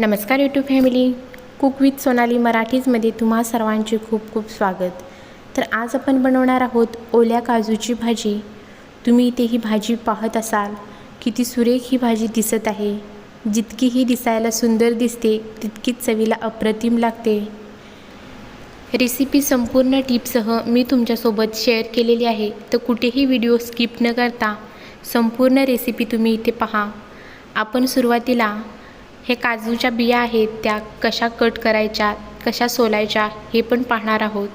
नमस्कार YouTube family cook with Sonali मराठीजमध्ये तुम्हा सर्वांचे खूप खूप स्वागत. तर आज आपण बनवणार आहोत ओल्या काजूची भाजी. तुम्ही इथे ही भाजी पाहत असाल किती सुरेख ही भाजी दिसत आहे. जितकी ही दिसायला सुंदर दिसते तितकीच चवीला अप्रतिम लागते. रेसिपी संपूर्ण टिपसह मी तुमच्यासोबत शेअर केलेली आहे. तर कुठेही व्हिडिओ स्किप न करता संपूर्ण रेसिपी तुम्ही इथे पहा. आपण सुरुवातीला हे काजूच्या बिया आहेत त्या कशा कट करायच्या कशा सोलायच्या हे पण पाहणार आहोत.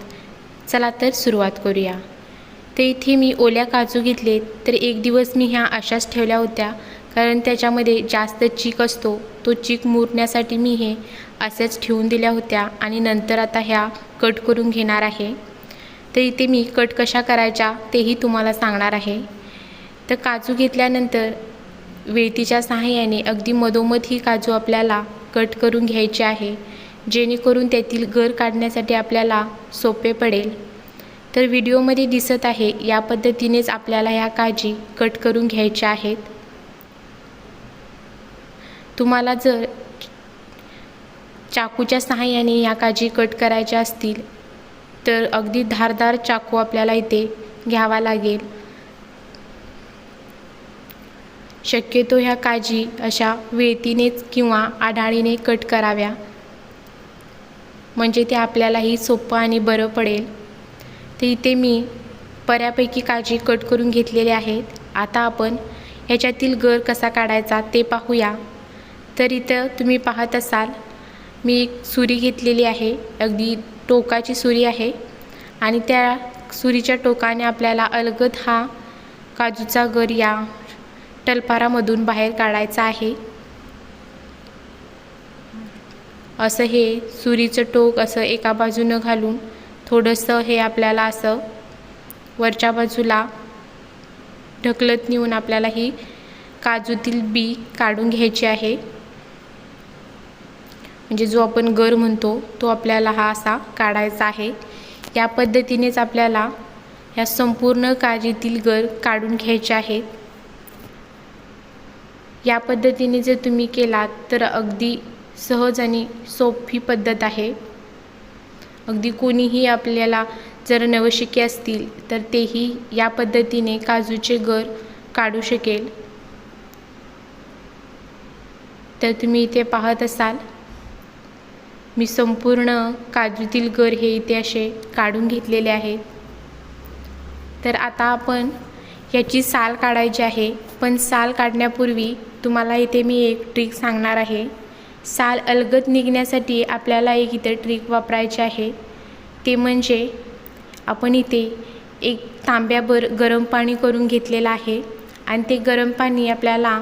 चला तर सुरुवात करूया. तर इथे मी ओल्या काजू घेतले तर एक दिवस मी ह्या अशाच ठेवल्या होत्या कारण त्याच्यामध्ये जास्त चीक असतो तो चीक मुरण्यासाठी मी हे असेच ठेवून दिल्या होत्या आणि नंतर आता ह्या कट करून घेणार आहे. तर इथे मी कट कशा करायच्या तेही तुम्हाला सांगणार आहे. तर काजू घेतल्यानंतर वेळतीच्या सहाय्याने अगदी मधोमध ही काजू आपल्याला कट करून घ्यायची आहे जेणेकरून त्यातील गर काढण्यासाठी आपल्याला सोपे पडेल. तर व्हिडिओमध्ये दिसत आहे या पद्धतीनेच आपल्याला ह्या काजी कट करून घ्यायच्या आहेत. तुम्हाला जर चाकूच्या सहाय्याने या काजी कट करायच्या असतील तर अगदी धारदार चाकू आपल्याला इथे घ्यावा लागेल. शक्यतो ह्या काजी अशा वेळतीनेच किंवा आढाळीने कट कराव्या. म्हणजे ते आपल्यालाही सोपं आणि बरं पडेल. तर इथे मी बऱ्यापैकी काळजी कट करून घेतलेले आहेत. आता आपण ह्याच्यातील गर कसा काढायचा ते पाहूया. तर इथं तुम्ही पाहत असाल मी एक सुरी घेतलेली आहे. अगदी टोकाची सुरी आहे. आणि त्या सुरीच्या टोकाने आपल्याला अलगद हा काजूचा गर या टलपारामधून बाहेर काढायचा आहे. असं हे सुरीचं टोक असं एका बाजूनं घालून थोडंसं हे आपल्याला असं वरच्या बाजूला ढकलत नेऊन आपल्याला ही काजूतील बी काढून घ्यायची आहे. म्हणजे जो आपण गर म्हणतो तो आपल्याला हा असा काढायचा आहे. या पद्धतीनेच आपल्याला या संपूर्ण काजीतील गर काढून घ्यायचे आहेत. या पद्धतीने जर तुम्ही केलात तर अगदी सहज आणि सोपी पद्धत आहे. अगदी कोणीही आपल्याला जर नवशिके असतील तर तेही या पद्धतीने काजूचे गर काढू शकेल. तर तुम्ही इथे पाहत असाल मी संपूर्ण काजूतील गर हे इथे असे काढून घेतलेले आहेत तर आता आपण याची साल काढायची आहे. पण साल काढण्यापूर्वी तुम्हाला इथे मी एक ट्रिक सांगणार आहे. साल अलगद निघण्यासाठी आपल्याला एक इथे ट्रिक वापरायची आहे. ते म्हणजे आपण इथे एक तांब्याभर गरम पाणी करून घेतलेलं आहे आणि ते गरम पाणी आपल्याला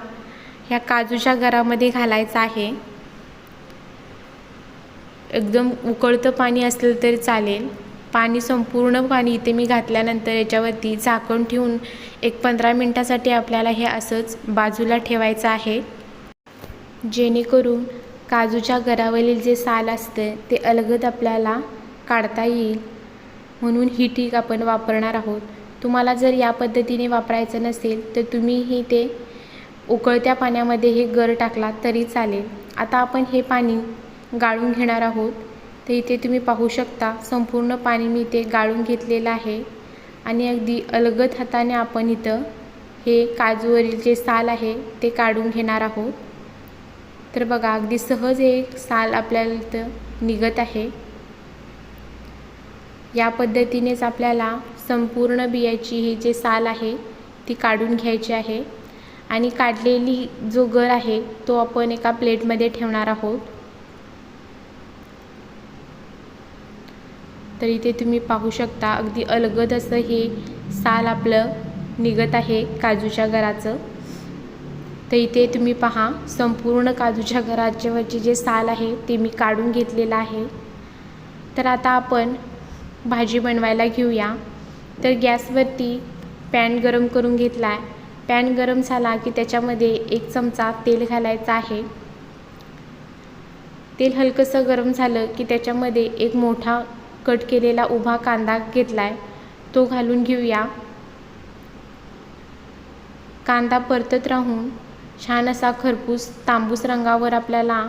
ह्या काजूच्या घरामध्ये घालायचं आहे. एकदम उकळतं पाणी असलं तरी चालेल. पाणी संपूर्ण पाणी इथे मी घातल्यानंतर याच्यावरती झाकण ठेवून एक पंधरा मिनटासाठी आपल्याला हे असंच बाजूला ठेवायचं आहे. जेणेकरून काजूच्या गरावरील जे साल असतं ते अलगद आपल्याला काढता येईल. म्हणून ही टीक आपण वापरणार आहोत. तुम्हाला जर या पद्धतीने वापरायचं नसेल तर तुम्हीही ते उकळत्या पाण्यामध्ये हे गर टाकला तरी चालेल. आता आपण हे पाणी गाळून घेणार आहोत. तर इथे तुम्ही पाहू शकता संपूर्ण पाणी मी इथे गाळून घेतलेलं आहे. आणि अगदी अलगद हाताने आपण इथं हे काजूवरील जे साल आहे ते काढून घेणार आहोत. तर बघा अगदी सहज एक साल आपल्याला इथं निघत आहे. या पद्धतीनेच आपल्याला संपूर्ण बियाची ही जे साल आहे ती काढून घ्यायची आहे. आणि काढलेली जो गर आहे तो आपण एका प्लेटमध्ये ठेवणार आहोत. तर इथे तुम्ही पाहू शकता. अगदी अलगद असं हे साल आपलं निघत आहे काजूच्या घराचं. तर इथे तुम्ही पहा संपूर्ण काजूच्या घराच्यावरचे जे साल आहे ते मी काढून घेतलेलं आहे. तर आता आपण भाजी बनवायला घेऊया. तर गॅसवरती पॅन गरम करून घेतला आहे पॅन गरम झाला की त्याच्यामध्ये एक चमचा तेल घालायचा आहे. तेल हलकंसं गरम झालं की त्याच्यामध्ये एक मोठा कट केलेला उभा कांदा घेतला आहे तो घालून घेऊया. कांदा परतत राहून छान असा खरपूस तांबूस रंगावर आपल्याला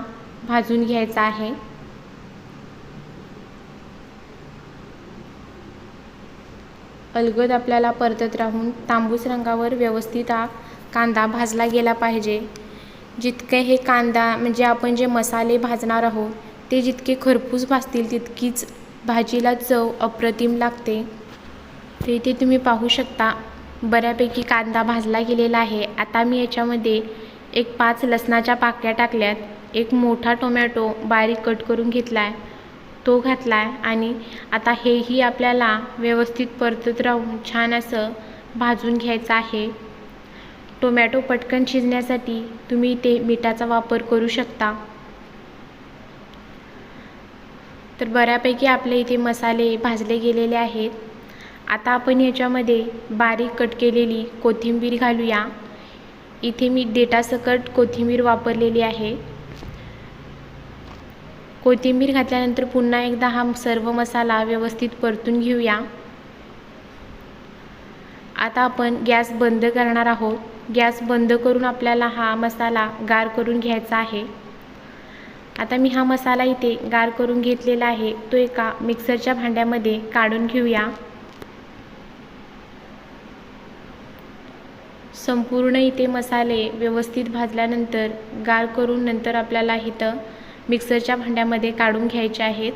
भाजून घ्यायचा आहे. अलगद आपल्याला परतत राहून तांबूस रंगावर व्यवस्थित हा कांदा भाजला गेला पाहिजे. जितके हे कांदा म्हणजे आपण जे मसाले भाजणार आहोत ते जितके खरपूस भाजतील तितकीच भाजीला चव अप्रतिम लागते. तर इथे तुम्ही पाहू शकता बऱ्यापैकी कांदा भाजला गेलेला आहे. आता मी याच्यामध्ये एक पाच लसणाच्या पाकळ्या टाकल्यात. एक मोठा टोमॅटो बारीक कट करून घेतला आहे तो घातला आहे आणि आता हेही आपल्याला व्यवस्थित परतत राहून छान असं भाजून घ्यायचं आहे. टोमॅटो पटकन शिजण्यासाठी तुम्ही ते मिठाचा वापर करू शकता. तर बऱ्यापैकी आपले इथे मसाले भाजले गेलेले आहेत. आता आपण याच्यामध्ये बारीक कट केलेली कोथिंबीर घालूया. इथे मी डेटासकट कोथिंबीर वापरलेली आहे. कोथिंबीर घातल्यानंतर पुन्हा एकदा हा सर्व मसाला व्यवस्थित परतून घेऊया. आता आपण गॅस बंद करणार आहोत. गॅस बंद करून आपल्याला हा मसाला गार करून घ्यायचा आहे. आता मी हा मसाला इथे गार करून घेतलेला आहे. तो एका मिक्सरच्या भांड्यामध्ये काढून घेऊया. संपूर्ण इथे मसाले व्यवस्थित भाजल्यानंतर गार करून नंतर आपल्याला इथं मिक्सरच्या भांड्यामध्ये काढून घ्यायचे आहेत.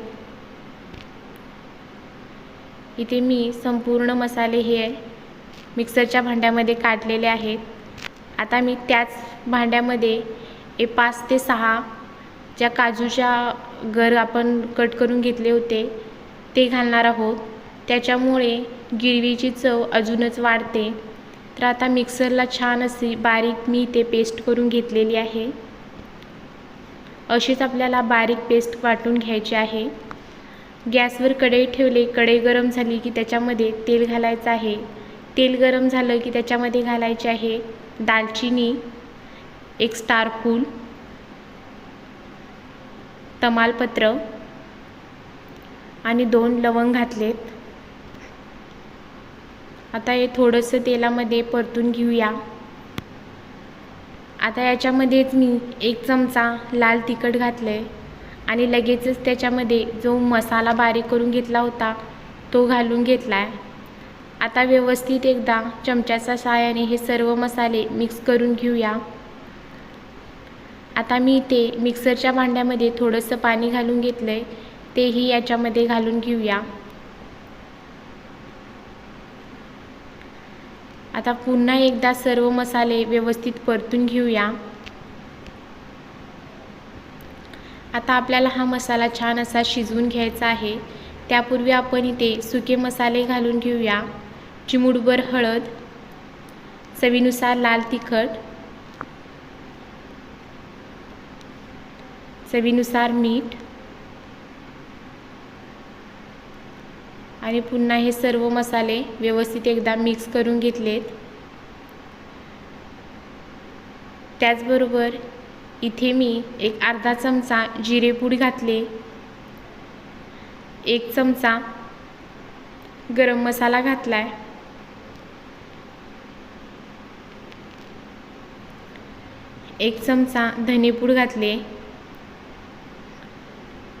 इथे मी संपूर्ण मसाले हे मिक्सरच्या भांड्यामध्ये काढलेले आहेत. आता मी त्याच भांड्यामध्ये ए पाच ते सहा ज्या काजूच्या गर आपण कट करून घेतले होते ते घालणार आहोत. त्याच्यामुळे गिरवीची चव अजूनच वाढते. तर आता मिक्सरला छान अशी बारीक मी ते पेस्ट करून घेतलेली आहे. अशीच आपल्याला बारीक पेस्ट वाटून घ्यायची आहे. गॅसवर कढई ठेवले कढई गरम झाली की त्याच्यामध्ये तेल घालायचं आहे. तेल गरम झालं की त्याच्यामध्ये घालायचे आहे दालचिनी एक स्टार फूल तमालपत्र आणि दोन लवंग घातलेत. आता हे थोडंसं तेलामध्ये परतून घेऊया. आता याच्यामध्येच मी एक चमचा लाल तिखट घातलं आहे आणि लगेचच त्याच्यामध्ये जो मसाला बारीक करून घेतला होता तो घालून घेतला आहे आता व्यवस्थित एकदा चमच्याच्या साहाय्याने हे सर्व मसाले मिक्स करून घेऊया. आता मी ते मिक्सरच्या भांड्यामध्ये थोडंसं पाणी घालून घेतलं आहे तेही याच्यामध्ये घालून घेऊया. आता पुन्हा एकदा सर्व मसाले व्यवस्थित परतून घेऊया. आता आपल्याला हा मसाला छान असा शिजवून घ्यायचा आहे. त्यापूर्वी आपण इथे सुके मसाले घालून घेऊया. चिमुडभर हळद चवीनुसार लाल तिखट चवीनुसार मीठ. आणि पुन्हा हे सर्व मसाले व्यवस्थित एकदा मिक्स करून घेतलेत. त्याचबरोबर इथे मी एक अर्धा चमचा जिरेपूड घातले. एक चमचा गरम मसाला घातला आहे एक चमचा धनेपूड घातले.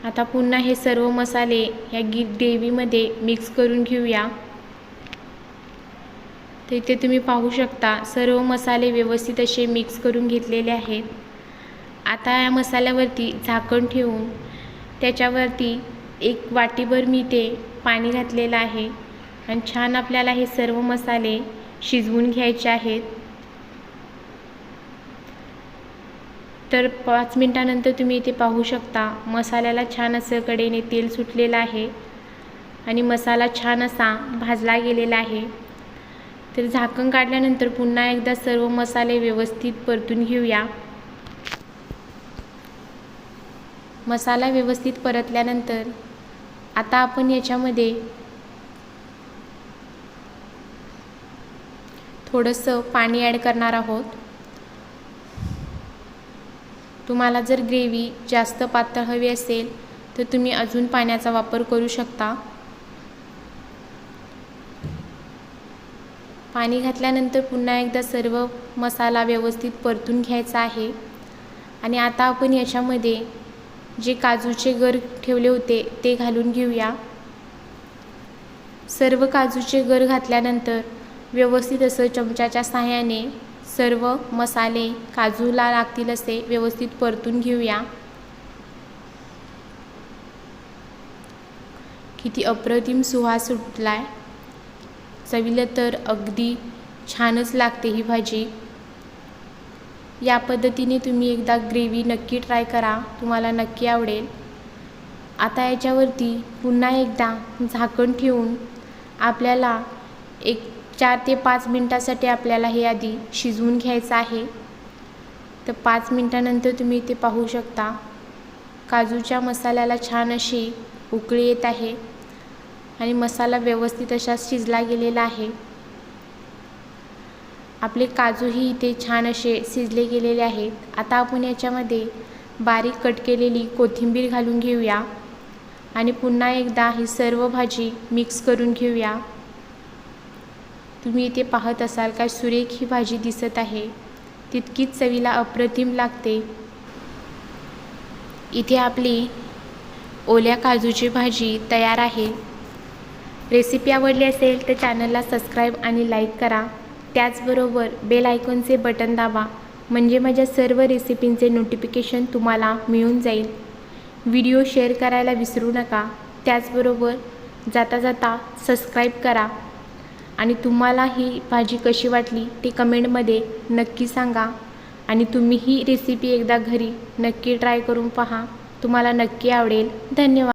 आता पुन्हा हे सर्व मसाले ह्या गी ग्रेव्हीमध्ये मिक्स करून घेऊया. तर इथे तुम्ही पाहू शकता सर्व मसाले व्यवस्थित असे मिक्स करून घेतलेले आहेत. आता या मसाल्यावरती झाकण ठेवून त्याच्यावरती एक वाटीभर मी ते पाणी घातलेलं आहे. आणि छान आपल्याला हे सर्व मसाले शिजवून घ्यायचे आहेत. तर पाच मिनटानंतर तुम्ही इथे पाहू शकता मसाल्याला छान असं कडेने तेल सुटलेलं आहे आणि मसाला छान असा भाजला गेलेला आहे. तर झाकण काढल्यानंतर पुन्हा एकदा सर्व मसाले व्यवस्थित परतून घेऊया. मसाला व्यवस्थित परतल्यानंतर आता आपण याच्यामध्ये थोडंसं पाणी ॲड करणार आहोत. तुम्हाला जर ग्रेव्ही जास्त पातळ हवी असेल तर तुम्ही अजून पाण्याचा वापर करू शकता. पाणी घातल्यानंतर पुन्हा एकदा सर्व मसाला व्यवस्थित परतून घ्यायचा आहे. आणि आता आपण याच्यामध्ये जे काजूचे गर ठेवले होते ते घालून घेऊया. सर्व काजूचे गर घातल्यानंतर व्यवस्थित असं चमच्याच्या सहाय्याने सर्व मसाले काजूला लागतील असे व्यवस्थित परतून घेऊया. किती अप्रतिम सुवास सुटलाय. चवीला तर अगदी छानच लागते ही भाजी. या पद्धतीने तुम्ही एकदा ग्रेव्ही नक्की ट्राय करा तुम्हाला नक्की आवडेल. आता याच्यावरती पुन्हा एकदा झाकण ठेवून आपल्याला एक चार ते पाच मिनटासाठी आपल्याला हे आधी शिजवून घ्यायचं आहे. तर पाच मिनटानंतर तुम्ही इथे पाहू शकता काजूच्या मसाल्याला छान अशी उकळी येत आहे आणि मसाला व्यवस्थित अशा शिजला गेलेला आहे. आपले काजूही इथे छान असे शिजले गेलेले आहेत. आता आपण याच्यामध्ये बारीक कट केलेली कोथिंबीर घालून घेऊया आणि पुन्हा एकदा ही सर्व भाजी मिक्स करून घेऊया. तुम्ही इथे पाहत असाल काय सुरेख ही भाजी दिसत आहे. तितकीच चवीला अप्रतिम लागते. इथे आपली ओल्या काजूची भाजी तयार आहे. रेसिपी आवडली असेल तर चॅनलला सबस्क्राईब आणि लाईक करा. त्याचबरोबर बेल आयकॉनचे बटन दाबा म्हणजे माझ्या सर्व रेसिपींचे नोटिफिकेशन तुम्हाला मिळून जाईल. व्हिडिओ शेअर करायला विसरू नका. त्याचबरोबर जाता जाता सबस्क्राईब करा. आणि तुम्हाला ही भाजी कशी वाटली ते कमेंटमध्ये नक्की सांगा. आणि तुम्ही ही रेसिपी एकदा घरी नक्की ट्राय करून पहा. तुम्हाला नक्की आवडेल. धन्यवाद.